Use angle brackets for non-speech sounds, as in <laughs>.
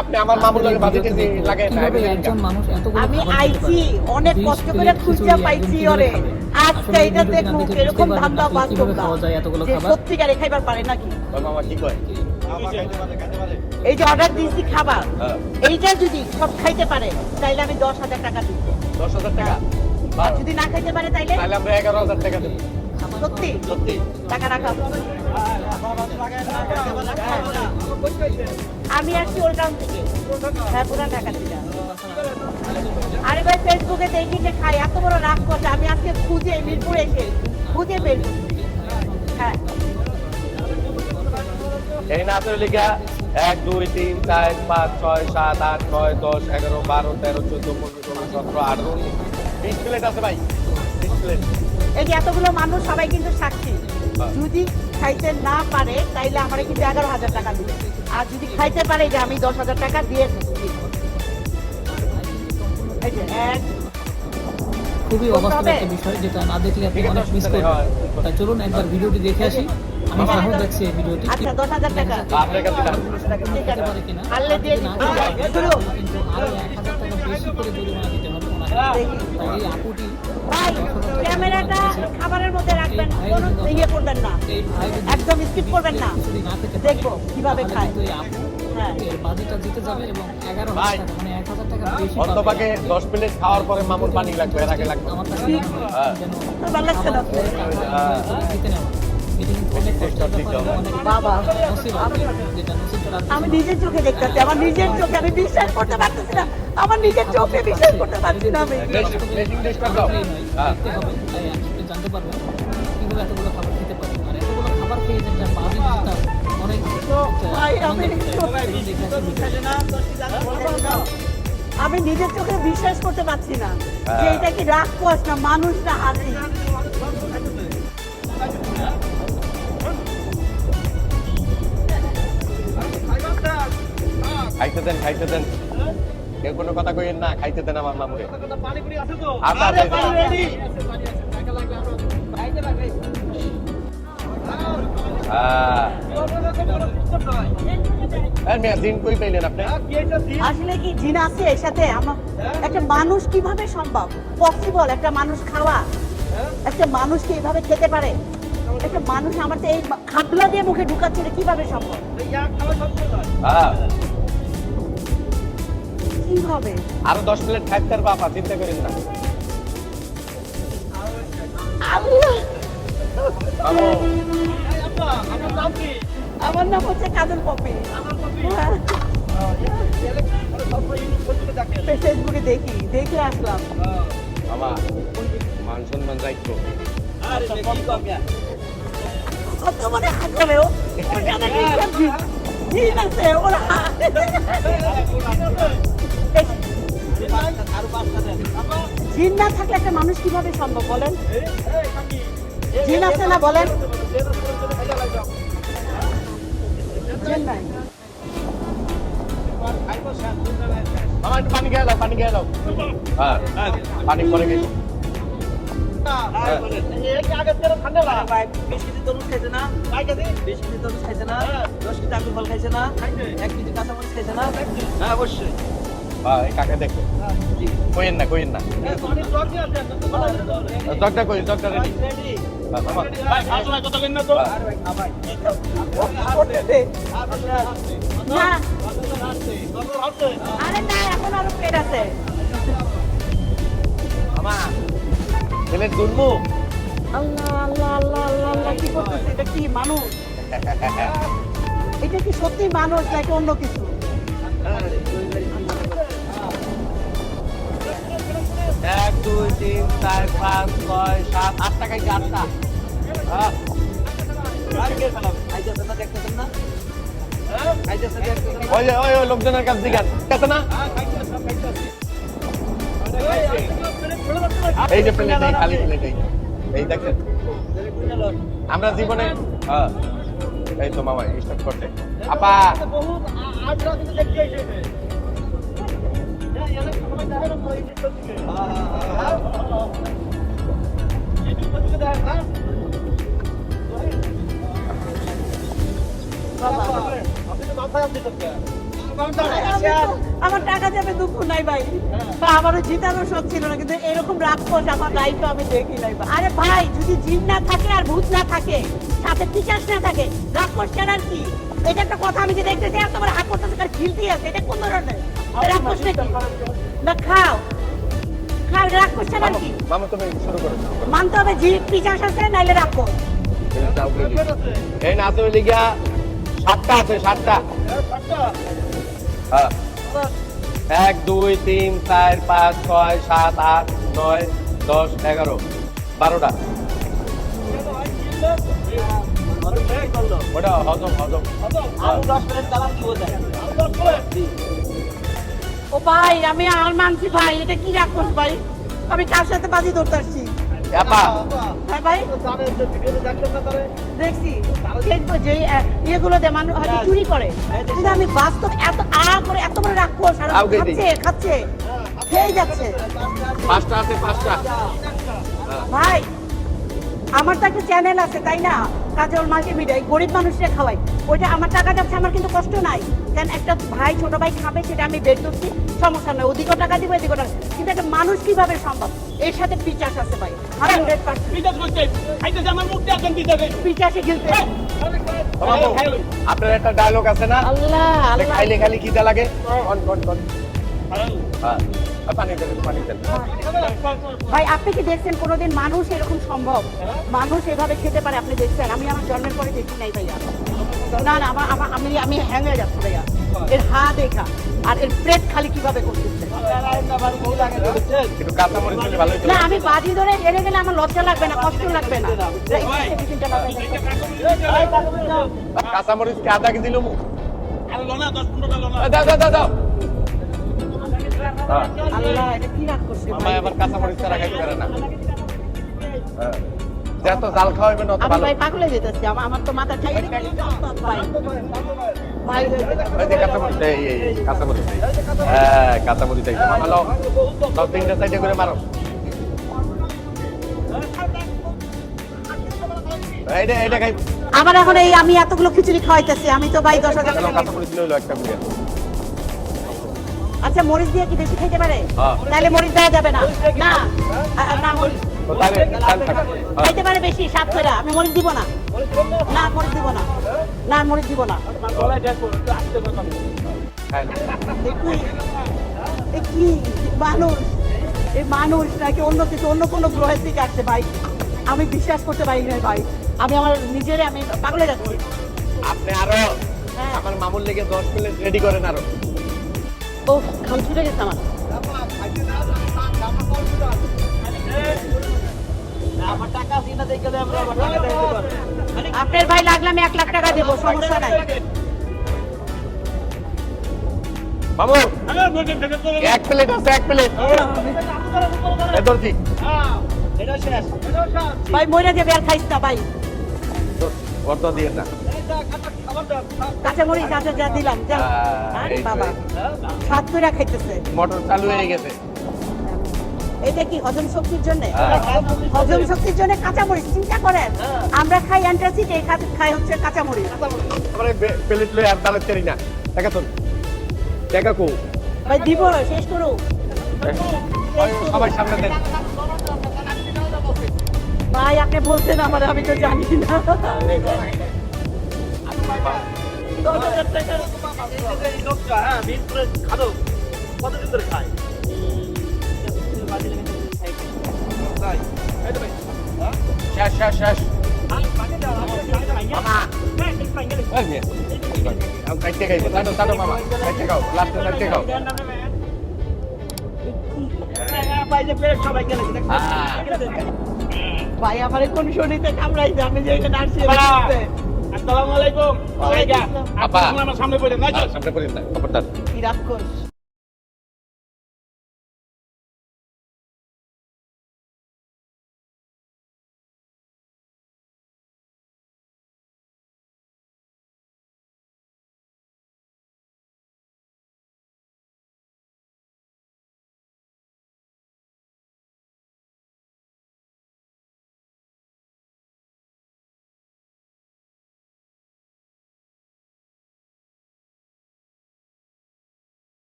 আপনি আমার মামুর লাগে বাজেটে দিয়ে লাগাই না। কীভাবে একজন মানুষ এতগুলো আমি আইছি অনেক কষ্ট করে প্লেট খুঁজে পাইছি ওরে। আজকে এটা দেখুন এরকম না? ধান্দা বাস্তব এতগুলো যে খাবার? সত্যিকারে খাইবার পারে নাকি? মামা কি কয় এই যে অর্ডার দিয়েছি খাবার হ্যাঁ। এইটা যদি সব খাইতে পারে তাইলে আমি দশ হাজার টাকা দিব। দশ হাজার টাকা? আর যদি না খাইতে পারে তাইলে? তাহলে আমরা এগারো হাজার টাকা দেবো। সত্যি? সত্যি। টাকা রাখা আমি আসছি ওর টাউন থেকে। হ্যাঁ পুরান ঢাকা থেকে। আরে ভাই ফেসবুকে দেখি যে খাই এত বড় রাগ করছে। আমি আজকে খুঁজে মিরপুরে এসে খুঁজে করছি। হ্যাঁ। এই না লিখা এক দুই তিন চার পাঁচ ছয় সাত আট নয় দশ এগারো বারো তেরো চোদ্দ পনেরো ষোলো সতেরো আঠারো বিশ প্লেট আছে ভাই বিশ প্লেট। এই যে এতগুলো মানুষ সবাই কিন্তু সাক্ষী। যদি খাইতে না পারে তাইলে আমার কিন্তু এগারো হাজার টাকা দিবে। আর যদি খাইতে পারে যে আমি দশ হাজার টাকা দিয়ে এক। খুবই অবাস্তব একটা বিষয় যেটা না দেখলে আপনি অনেক মিস করবেন। তাই চলুন একবার ভিডিওটি দেখে আসি। আমি সাহস দেখছি এই ভিডিওটি। আচ্ছা দশ হাজার টাকা। আপনার কাছে দাম। ঠিক আছে পারে কিনা? পারলে দিয়ে যদি না দিতে পারে, হবে। শুরু। কিন্তু আরও এক হাজার টাকা বেশি করে জরিমানা দিতে ভাই ক্যামেরাটা খাবারের মধ্যে রাখবেন কোনো ইয়ে করবেন না। একদম স্কিপ করবেন না। দেখব কীভাবে খায়। হ্যাঁ। অন্তপাকে দশ প্লেট খাওয়ার পরে মামুর পানি লাগবে এর আগে লাগবে। আমার কাছে আমি নিজের চোখে দেখতেছি আমার নিজের চোখে আমি বিশ্বাস করতে পারতেছি না, আমার নিজের চোখে বিশ্বাস করতে পারছি না আমি নিজের চোখে বিশ্বাস করতে পারছি না যে। এটা কি রাগ না মানুষ না হাসি খাইতে দেন খাইতে দেন। কেউ কোনো কথা কইেন না খাইতে দেন আমার মামুরে। আচ্ছা আচ্ছা পাইলেন আসলে কি জিন আছে এর সাথে? আমার একটা মানুষ কীভাবে সম্ভব? পসিবল একটা মানুষ খাওয়া। একটা মানুষ কি খেতে পারে? একটা মানুষ আমার তো এই খাবলা দিয়ে মুখে ঢুকাচ্ছে এটা কীভাবে সম্ভব? হ্যাঁ কীভাবে আরও দশ প্লেট খাইতে পারব আপা চিন্তা করেন না। আমার নাম হচ্ছে কাজল পপি। হ্যাঁ। ফেসবুকে দেখি দেখে আসলাম। মামা মান সম্মান কত হাত হবে ও। জিন আছে ওরা জিন না থাকলে একটা মানুষ কীভাবে সম্ভব বলেন? জিন আছে না বলেন? জিন নাই। পানি খেয়ে দাও পানি খেয়ে দাও হ্যাঁ পানি পরে গেছি এক কেজি কাঁচামরিচ খাইছে না হ্যাঁ অবশ্যই। হ্যাঁ এই কাকে দেখো কইেন না কইেন না। জগটা কই? জগটা রেডি মামা করতেছে। না আরে না। এখন আরও পেট আছে। মামা প্লেট গুনবো আল্লাহ আল্লাহ আল্লাহ আল্লাহ আল্লাহ কি করতেছে? এটা কি মানুষ? <laughs> এটা কি সত্যি মানুষ নাকি অন্য কিছু? তিন চার পাঁচ ছয় সাত আটটা খাইছে আটটা। হ্যাঁ। না? লোকজনের কাছ এই যে প্লেট এই খালি প্লেট এই এই দেখেন। আমরা জীবনে হ্যাঁ। এই তো মামা স্টপ করতে। আপা! দেখতে আমার টাকা যাবে দুঃখ নাই ভাই। বা আমারও জিতানোর শখ ছিল না, কিন্তু এরকম রাক্ষস আমার লাইফে আমি দেখি নাই। আরে ভাই, যদি জিন না থাকে আর ভূত না থাকে, সাথে টিচার্স না থাকে, রাক্ষস ছাড়ার কি? এটা একটা কথা আমি যে দেখতেছি এত বড় হাত করতেছে খিলতি আছে? এটা কোন ধরনের? রাক্ষস নাকি না খাও। খাও রাক্ষস ছাড়ার কি মামা তুমি শুরু করো মানতে হবে জি টিচার্স আছে নাইলে রাক্ষস এই লিগা সাতটা আছে সাতটা। হ্যাঁ। এক দুই তিন চার পাঁচ ছয় সাত আট নয় দশ এগারো বারোটা। ওটা হজম হজম। আরও দশ মিনিট চালান কি বোঝায়? ও ভাই আমি আর মানছি ভাই এটা কি রাক্ষস ভাই? আমি কার সাথে বাজি ধরতে আসছি? হ্যাঁ ভাই। দেখছি। যে ইয়েগুলো দিয়ে মানুষ হয়তো চুরি করে। কিন্তু আমি বাস্তব এত আ করে এত বড় খাচ্ছে খাচ্ছে খেয়ে যাচ্ছে। পাঁচটা আছে পাঁচটা। ভাই আমার তো একটা চ্যানেল আছে তাই না? কাজল মাল্টিমিডিয়া গরিব মানুষরা খাওয়াই। ওইটা আমার টাকা যাচ্ছে আমার কিন্তু কষ্ট নাই। কেন একটা ভাই ছোট ভাই খাবে সেটা আমি বের করছি সমস্যা নাই। ওদিকেও টাকা দিব এদিকেও টাকা। কিন্তু একটা মানুষ কীভাবে সম্ভব? এর সাথে পিচাস আছে ভাই। হান্ড্রেড পার্সেন্ট পিচাসে গিলতে মামু, আপনার একটা ডায়লগ আছে না? আল্লাহ আল্লাহ। খাইলে খালি খিদে লাগে। ভাই আপনি কি দেখছেন কোনোদিন মানুষ এরকম সম্ভব? মানুষ এভাবে খেতে পারে আপনি দেখছেন? আমি আমার জন্মের পরে দেখি নাই ভাইয়া। না না আমার আমার- আমি আমি হ্যাং হয়ে যাচ্ছি ভাইয়া। এর হা দেখা আর এর প্লেট খালি কীভাবে করতেছে? দিলে না আমি বাজি ধরে হেরে গেলে আমার লজ্জা লাগবে না কষ্ট লাগবে না। এই টিফিনটা লাগাই দাও। দাও দাও। মামা আবার কাঁচা মরিচ ছাড়া খাইতে পারে না। যত জাল খাওয়াবেন অত আমি ভাই পাগলে যেতেছি আমার আমার তো মাথা খাই ভাই। ভাই। ওই যে কাঁচা মরিচ এই এই এই, কাঁচা মরিচ হ্যাঁ কাঁচা মরিচ এই মামা লাও সব তিনটা সাইডে করে মারো। এইটা এইটা খাই। আমার এখন এই আমি এতগুলো খিচুড়ি খাওয়াইতেছি আমি তো ভাই দশ হাজার কাঁচা মরিচ লইলো একটা করে আচ্ছা মরিচ দিয়ে কি বেশি খেতে পারে? হ্যাঁ। তাহলে মরিচ দেওয়া যাবে না। না। না মরিচ। হ্যাঁ। খাইতে পারে বেশি সাত করে আমি মরিচ দিব না। না? মরিচ দিব না। না মরিচ দিব না। হ্যাঁ। কি? মানুষ। এই মানুষ নাকি অন্য কিছু অন্য কোনো গ্রহের থেকে আসছে ভাই? আমি বিশ্বাস করতে পারি না ভাই। আমি আমার নিজেরে আমি পাগলে যাচ্ছি। আপনি আরও। আমার মামুর লেগে দশ প্লেট রেডি করেন আরও। ও খাম ছুটে গেছে আমার। আপনার ভাই লাগলে আমি এক লাখ টাকা দেবো সমস্যা নাই। এক প্লেট আছে এক প্লেট। ভাই মরে যাবে আর খাইস না ভাই। অত দিয়ে না। কাঁচা মরিচ আছে যা দিলাম যা। আরে বাবা এই করে খাইতেছে। মোটর চালু হয়ে গেছে। এটা কি হজম শক্তির জন্য? হ্যাঁ। হজম শক্তির জন্য কাঁচা চিন্তা করেন। আমরা খাই অ্যান্টাসিড এই খাই হচ্ছে কাঁচা মরিচ প্লেট লই আর দাঁড়াতে পারি না। টাকা তো। টাকা কো। ভাই দিব না শেষ করো। ওই সবাই সামনে দেন। ভাই আপনি বলছেন আমার আমি তো জানি না। দশ হাজার টাকার লোকটা হ্যাঁ বিল করে খাদো কতদিন ধরে খায় তাই এই তো ভাই শেষ শেষ শেষ কাইটে খাইবো তাটো তাটো মামা কাইটে খাও লাস্টে কাইটে খাও। ভাই আমার কোন শরীরে কামড়াইছে আমি যে এখানে আসছি আসসালামু আলাইকুম। আপা। আমার সামনে পড়ে না সামনে পড়ে না খবরদার কি রাক্ষস